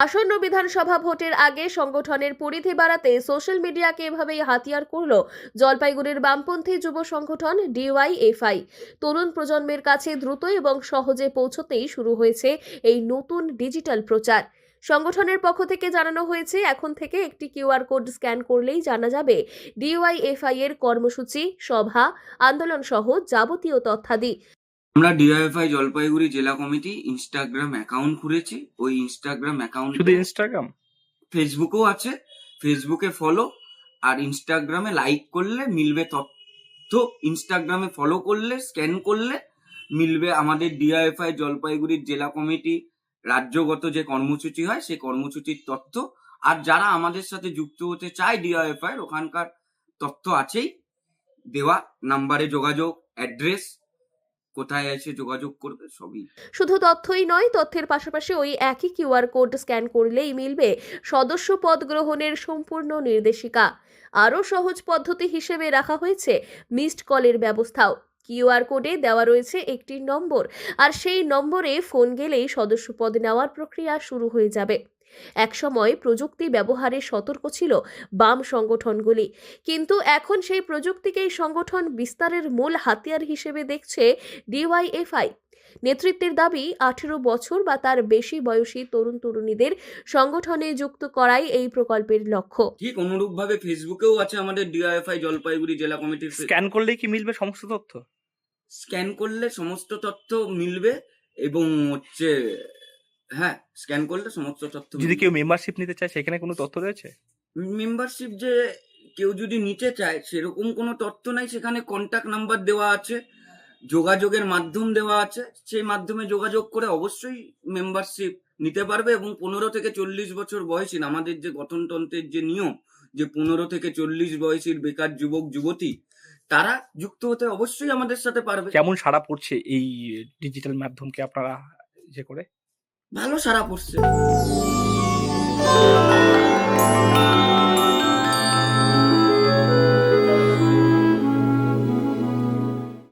আসন্ন বিধানসভা ভোটের আগে সংগঠনের পরিধি বাড়াতে সোশ্যাল মিডিয়াকে এভাবেই হাতিয়ার করল জলপাইগুড়ির বামপন্থী যুব সংগঠন ডিওয়াইএফআই। তরুণ প্রজন্মের কাছে দ্রুত এবং সহজে পৌঁছতেই শুরু হয়েছে এই নতুন ডিজিটাল প্রচার। সংগঠনের পক্ষ থেকে জানানো হয়েছে, এখন থেকে একটি কিউআর কোড স্ক্যান করলেই জানা যাবে, ডিওয়াইএফআই এর কর্মসূচি, সভা আন্দোলন সহ যাবতীয় তথ্যাদি। আমরা ডিওএফআই জলপাইগুড়ি জেলা কমিটি ইনস্টাগ্রাম অ্যাকাউন্ট খুলেছি। ওই ইনস্টাগ্রাম অ্যাকাউন্ট শুধু ইনস্টাগ্রাম ফেসবুকেও আছে। ফেসবুকে ফলো আর ইনস্টাগ্রামে লাইক করলে মিলবে তথ্য। ইনস্টাগ্রামে ফলো করলে স্ক্যান করলে মিলবে আমাদের ডিআইএফআই জলপাইগুড়ির জেলা কমিটি রাজ্যগত যে কর্মসূচি হয় সেই কর্মসূচির তথ্য। আর যারা আমাদের সাথে যুক্ত হতে চায় ডিআইএফআই ওখানকার তথ্য আছেই। দেওয়া নাম্বারে যোগাযোগ অ্যাড্রেস কোথায় এসে যোগাযোগ করবে, সবই। শুধু তথ্যই নয়, তথ্যের পাশাপাশি ওই একই কিউআর কোড স্ক্যান করলেই মিলবে সদস্য পদ গ্রহণের সম্পূর্ণ নির্দেশিকা। আরও সহজ পদ্ধতি হিসেবে রাখা হয়েছে মিসড কলের ব্যবস্থাও। কিউআর কোডে দেওয়া রয়েছে একটি নম্বর, আর সেই নম্বরে ফোন গেলেই সদস্য পদ নেওয়ার প্রক্রিয়া শুরু হয়ে যাবে। একসময় প্রযুক্তি ব্যবহারে সতর্ক ছিল বাম সংগঠনগুলি। কিন্তু এখন সেই প্রযুক্তিকেই সংগঠন বিস্তারের মূল হাতিয়ার হিসেবে দেখছে ডিওয়াইএফআই। নেতৃত্বের দাবি আঠেরো বছর বা তার বেশি বয়সী তরুণ তরুণীদের সংগঠনে যুক্ত করাই এই প্রকল্পের লক্ষ্য। ঠিক অনুরূপ ভাবে ফেসবুকেও আছে আমাদের ডিআইএফআই জলপাইগুড়ি জেলা কমিটির স্ক্যান করলেই কি মিলবে সমস্ত তথ্য? স্ক্যান করলে সমস্ত তথ্য মিলবে এবং হচ্ছে হ্যাঁ স্ক্যান করলে সমস্ত তথ্য যদি কেউ মেম্বারশিপ নিতে চায় সেখানে কোনো তথ্য রয়েছে? মেম্বারশিপ যে কেউ যদি নিতে চায় সেরকম কোনো তথ্য নাই। সেখানে কন্ট্যাক্ট নাম্বার দেওয়া আছে যোগাযোগের মাধ্যম দেওয়া আছে। সেই মাধ্যমে যোগাযোগ করে অবশ্যই মেম্বারশিপ নিতে পারবে এবং পনেরো থেকে চল্লিশ বছর বয়সী আমাদের যে গঠনতন্ত্রের যে নিয়ম যে পনেরো থেকে চল্লিশ বয়সীর বেকার যুবক যুবতী তারা যুক্ত হতে অবশ্যই আমাদের সাথে পারবে। কেমন সাড়া পড়ছে এই ডিজিটাল মাধ্যমকে আপনারা যে করে? ভালো সারা পড়ছে।